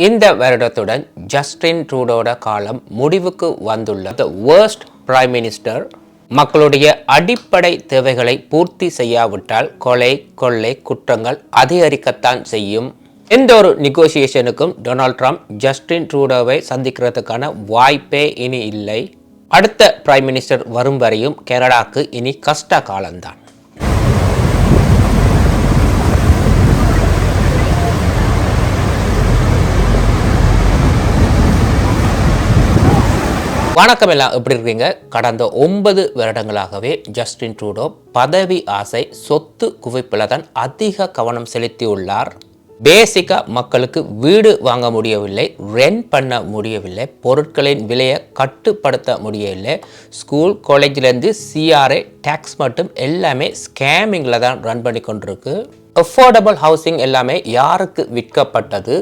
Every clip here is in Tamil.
இந்த வருடத்துடன் ஜஸ்டின் ட்ரூடோட காலம் முடிவுக்கு வந்துள்ள த வேர்ஸ்ட் பிரைம் மினிஸ்டர் மக்களுடைய அடிப்படை தேவைகளை பூர்த்தி செய்யாவிட்டால் கொலை கொள்ளை குற்றங்கள் அதிகரிக்கத்தான் செய்யும். எந்த ஒரு நெகோசியேஷனுக்கும் டொனால்ட் ட்ரம்ப் ஜஸ்டின் ட்ரூடோவை சந்திக்கிறதுக்கான வாய்ப்பே இனி இல்லை. அடுத்த பிரைம் மினிஸ்டர் வரும் வரையும் கனடாக்கு இனி கஷ்ட காலம்தான் வணக்கம் எல்லாம். எப்படி இருக்கீங்க? கடந்த ஒன்பது வருடங்களாகவே ஜஸ்டின் ட்ரூடோ பதவி ஆசை சொத்து குவிப்பில் தான் அதிக கவனம் செலுத்தியுள்ளார். பேசிக்காக மக்களுக்கு வீடு வாங்க முடியவில்லை ரெண்ட் பண்ண முடியவில்லை பொருட்களின் விலையை கட்டுப்படுத்த முடியவில்லை. ஸ்கூல் காலேஜ்லேருந்து சிஆர்ஏ டேக்ஸ் மட்டும் எல்லாமே ஸ்கேமிங்கில் தான் ரன் பண்ணி கொண்டிருக்கு. அஃபோர்டபுள் ஹவுசிங் எல்லாமே யாருக்கு விற்கப்பட்டது?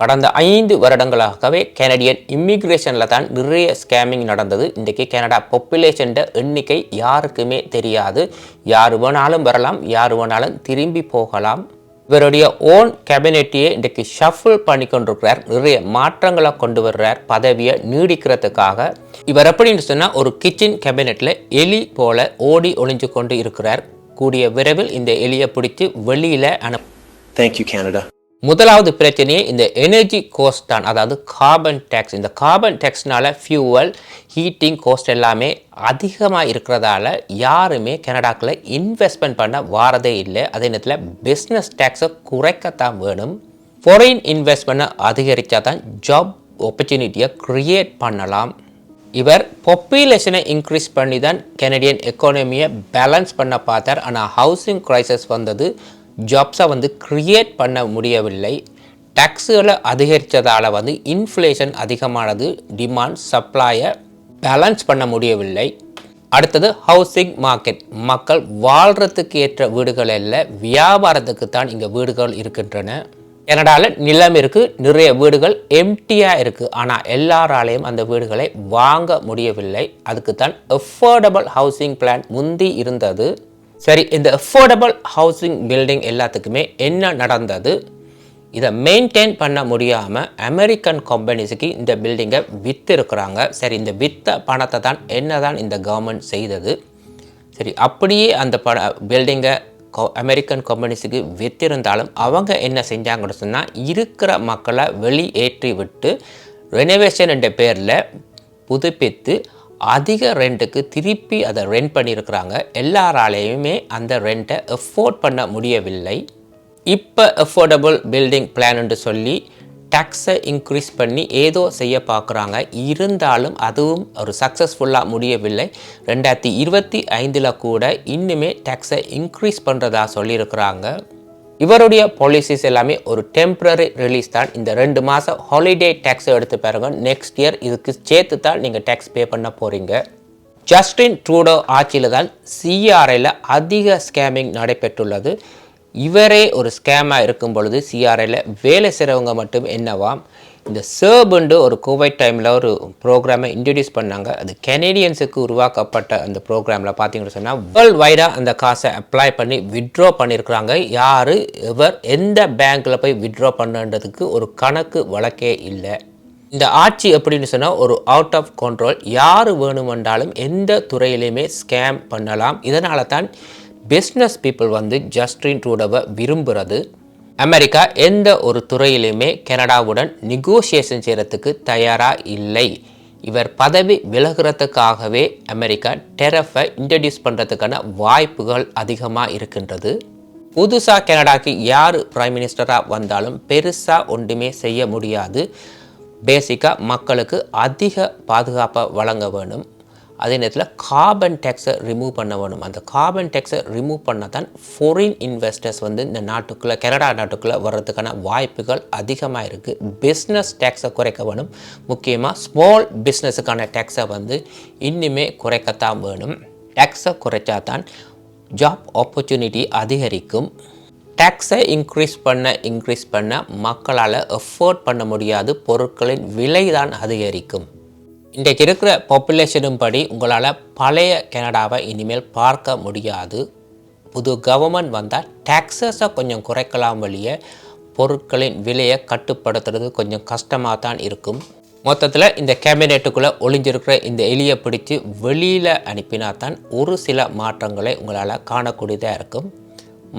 கடந்த ஐந்து வருடங்களாகவே கனடியன் இம்மிக்ரேஷனில் தான் நிறைய ஸ்கேமிங் நடந்தது. இன்றைக்கி கனடா பாப்புலேஷன் எண்ணிக்கை யாருக்குமே தெரியாது. யார் வேணாலும் வரலாம் யார் வேணாலும் திரும்பி போகலாம். இவருடைய ஓன் கேபினெட்டையே இன்றைக்கு ஷஃபிள் பண்ணி கொண்டிருக்கிறார். நிறைய மாற்றங்களை கொண்டு வர்றார். பதவியை நீடிக்கிறதுக்காக. இவர் எப்படின்னு சொன்னால் ஒரு கிச்சன் கேபினெட்டில் எலி போல ஓடி ஒளிஞ்சு கொண்டு இருக்கிறார். கூடிய விரைவில் இந்த எலியை பிடித்து வெளியில் அனுப்ப தேங்க்யூ கேனடா முதலாவது பிரச்சனையே இந்த எனர்ஜி கோஸ்ட் தான் அதாவது கார்பன் டேக்ஸ் இந்த கார்பன் டேக்ஸ்னால ஃபியூவல் ஹீட்டிங் கோஸ்ட் எல்லாமே அதிகமாக இருக்கிறதால யாருமே கனடாக்கில் இன்வெஸ்ட்மெண்ட் பண்ண வாரதே இல்லை. அதே நேரத்தில் பிஸ்னஸ் டேக்ஸை குறைக்கத்தான் வேணும். ஃபாரின் இன்வெஸ்ட்மெண்ட்டை அதிகரித்தா தான் ஜாப் ஆப்பர்ச்சுனிட்டியை க்ரியேட் பண்ணலாம். இவர் பாப்புலேஷனை இன்க்ரீஸ் பண்ணி தான் கெனடியன் எக்கானமியை பேலன்ஸ் பண்ண பார்த்தார். ஆனால் ஹவுசிங் க்ரைசஸ் வந்தது ஜாப்ஸை வந்து க்ரியேட் பண்ண முடியவில்லை. டேக்ஸுகளை அதிகரித்ததால் வந்து இன்ஃப்ளேஷன் அதிகமானது டிமாண்ட் சப்ளையை பேலன்ஸ் பண்ண முடியவில்லை. அடுத்தது ஹவுசிங் மார்க்கெட் மக்கள் வாழ்கிறதுக்கு ஏற்ற வீடுகள் இல்லை வியாபாரத்துக்கு தான் இங்கே வீடுகள் இருக்கின்றன. கனடாவில் நிலம் இருக்குது நிறைய வீடுகள் எம்டியாக இருக்குது ஆனால் எல்லாராலையும் அந்த வீடுகளை வாங்க முடியவில்லை. அதுக்கு தான் அஃபோர்டபுள் ஹவுசிங் பிளான் முந்தி இருந்தது. சரி இந்த அஃபோர்டபுள் ஹவுசிங் பில்டிங் எல்லாத்துக்குமே என்ன நடந்தது? இதை மெயின்டைன் பண்ண முடியாமல் அமெரிக்கன் கம்பெனிஸுக்கு இந்த பில்டிங்கை விற்றுருக்குறாங்க சரி இந்த விற்ற பணத்தை தான் என்ன தான் இந்த கவர்மெண்ட் செய்தது? சரி அப்படியே அந்த பண பில்டிங்கை அமெரிக்கன் கம்பெனிஸுக்கு விற்றிருந்தாலும் அவங்க என்ன செஞ்சாங்கன்னு சொன்னால் இருக்கிற மக்களை வெளியேற்றி விட்டு ரெனோவேஷன் என்ற பேரில் புதுப்பித்து அதிக ரெண்ட்டுக்கு திருப்பி அதை ரெண்ட் பண்ணியிருக்கிறாங்க. எல்லாராலேயுமே அந்த ரெண்ட்டை எஃபோர்ட் பண்ண முடியவில்லை. இப்போ அஃபோர்டபுள் பில்டிங் பிளான்னு சொல்லி டேக்ஸை இன்க்ரீஸ் பண்ணி ஏதோ செய்ய பார்க்குறாங்க. இருந்தாலும் அதுவும் ஒரு சக்ஸஸ்ஃபுல்லாக முடியவில்லை. ரெண்டாயிரத்தி இருபத்தி ஐந்தில் கூட இன்னுமே டேக்ஸை இன்க்ரீஸ் பண்ணுறதா சொல்லியிருக்கிறாங்க. இவருடைய பாலிசிஸ் எல்லாமே ஒரு டெம்ப்ரரி ரிலீஸ் தான். இந்த ரெண்டு மாதம் ஹாலிடே டேக்ஸை எடுத்து பாருங்க நெக்ஸ்ட் இயர் இதுக்கு சேர்த்து தான் நீங்கள் டேக்ஸ் பே பண்ண போகிறீங்க ஜஸ்டின் ட்ரூடோ ஆட்சியில் தான் சிஆர்ஐயில் அதிக ஸ்கேமிங் நடைபெற்றுள்ளது. இவரே ஒரு ஸ்கேமாக இருக்கும் பொழுது சிஆர்ஐயில் வேலை செய்கிறவங்க மட்டும் என்னவாம்? இந்த சர்புண்டு ஒரு கோவிட் டைமில் ஒரு ப்ரோக்ராமை இன்ட்ரடியூஸ் பண்ணாங்க. அது கெனேடியன்ஸுக்கு உருவாக்கப்பட்ட அந்த ப்ரோக்ராமில் பார்த்தீங்கன்னு சொன்னால் வேர்ல்டு வைடாக அந்த காசை அப்ளை பண்ணி விட்ரா பண்ணியிருக்கிறாங்க யார் இவர் எந்த பேங்க்கில் போய் வித்ட்ரா பண்ணுன்றதுக்கு ஒரு கணக்கு வழக்கே இல்லை. இந்த ஆட்சி எப்படின்னு சொன்னால் ஒரு அவுட் ஆஃப் கண்ட்ரோல் யார் வேணுமென்றாலும் எந்த துறையிலையுமே ஸ்கேம் பண்ணலாம். இதனால தான் பிஸ்னஸ் பீப்புள் வந்து ஜஸ்டின் ட்ரூடவை விரும்புகிறது அமெரிக்கா எந்த ஒரு துறையிலுமே கனடாவுடன் நெகோசியேஷன் செய்கிறதுக்கு தயாராக இல்லை. இவர் பதவி விலகிறதுக்காகவே அமெரிக்கா டெரஃபை இன்ட்ரடியூஸ் பண்ணுறதுக்கான வாய்ப்புகள் அதிகமாக இருக்கின்றது. புதுசாக கனடாக்கு யார் பிரைம் மினிஸ்டராக வந்தாலும் பெருசாக ஒன்றுமே செய்ய முடியாது. பேசிக்காக மக்களுக்கு அதிக பாதுகாப்பை வழங்க வேண்டும் அதே நேரத்தில் கார்பன் டேக்ஸை ரிமூவ் பண்ண வேணும். அந்த கார்பன் டேக்ஸை ரிமூவ் பண்ண தான் ஃபாரின் இன்வெஸ்டர்ஸ் வந்து இந்த நாட்டுக்குள்ளே கனடா நாட்டுக்குள்ளே வர்றதுக்கான வாய்ப்புகள் அதிகமாக இருக்குது பிஸ்னஸ் டேக்ஸை குறைக்க வேணும். முக்கியமாக ஸ்மால் பிஸ்னஸுக்கான டேக்ஸை வந்து இன்னுமே குறைக்கத்தான் வேணும். டேக்ஸை குறைச்சா தான் ஜாப் ஆப்பர்ச்சுனிட்டி அதிகரிக்கும். டேக்ஸை இன்க்ரீஸ் பண்ண இன்க்ரீஸ் பண்ண மக்களால் எஃபோர்ட் பண்ண முடியாது. பொருட்களின் விலை தான் அதிகரிக்கும். இன்றைக்கு இருக்கிற பாப்புலேஷனும் படி உங்களால் பழைய கனடாவை இனிமேல் பார்க்க முடியாது. புது கவர்மெண்ட் வந்தால் டேக்ஸஸை கொஞ்சம் குறைக்கலாம் வழியே பொருட்களின் விலையை கட்டுப்படுத்துறது கொஞ்சம் கஷ்டமாக தான் இருக்கும். மொத்தத்தில் இந்த கேபினெட்டுக்குள்ளே ஒளிஞ்சிருக்கிற இந்த எலியை பிடிச்சு வெளியில் அனுப்பினா தான் ஒரு சில மாற்றங்களை உங்களால் காணக்கூடியதாக இருக்கும்.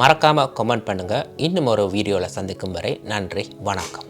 மறக்காமல் கமெண்ட் பண்ணுங்கள் இன்னும் ஒரு வீடியோவில் சந்திக்கும் வரை நன்றி வணக்கம்.